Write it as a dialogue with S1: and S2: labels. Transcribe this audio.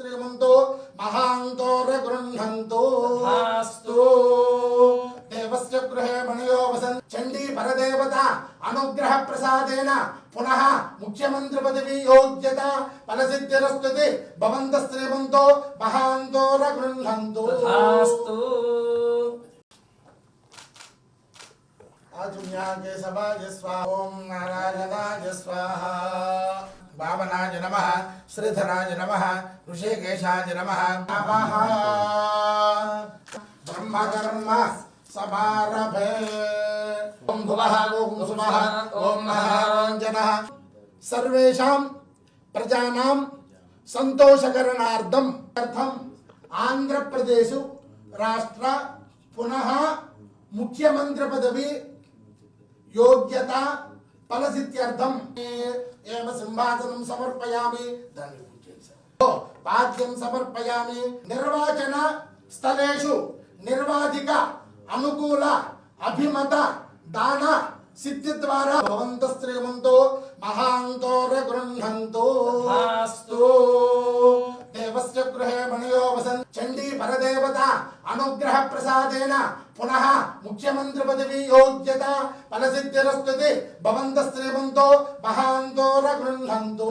S1: భవంతశ్రీమంతో మహాంతోర గృహంతో. దేవస్య గృహే మణయో వసన్ చండీ పరదేవత అనుగ్రహ ప్రసాదేన పునః ముఖ్యమంత్రి పదవి యోగ్యత ఫలసిద్ధిరస్తుతి భవంత శ్రీమంతో మహాంతోర గృహంతో ఆజున్యాకే సభాయ స్వాహ ఓం నారాయణాయ స్వాహ श्रीधराय नमः श्रीधराय नमः, ऋषिकेशाय नमः। नमः। ब्रह्मकर्म समारभे। ॐ भुवः ॐ सुमः ॐ सर्वेषां प्रजानां सन्तोषकरणार्थम् अर्थम् आन्ध्रप्रदेशु राष्ट्र पुनः मुख्यमन्त्रिपदवी योग्यता फलसिद्ध्यर्थम् సింహాసనం సమర్పయామి. దాన్ని పాద్యం సమర్పయామి. నిర్వాచన స్థలేషు నిర్వాధిక అనుకూల అభిమత దాన సిద్ధి ద్వారా భవంత శ్రీమంతో మహాంతోర గృహంతో. దేవస్య గృహే మణయో వసన్ చండీ పరదేవత అనుగ్రహ ప్రసాదేన పునః ముఖ్యమంత్రి పదవి యోగ్యత ఫలసిద్ధిరస్తుంది భవంత శ్రీమంతో మహాంతో
S2: రగృహంతో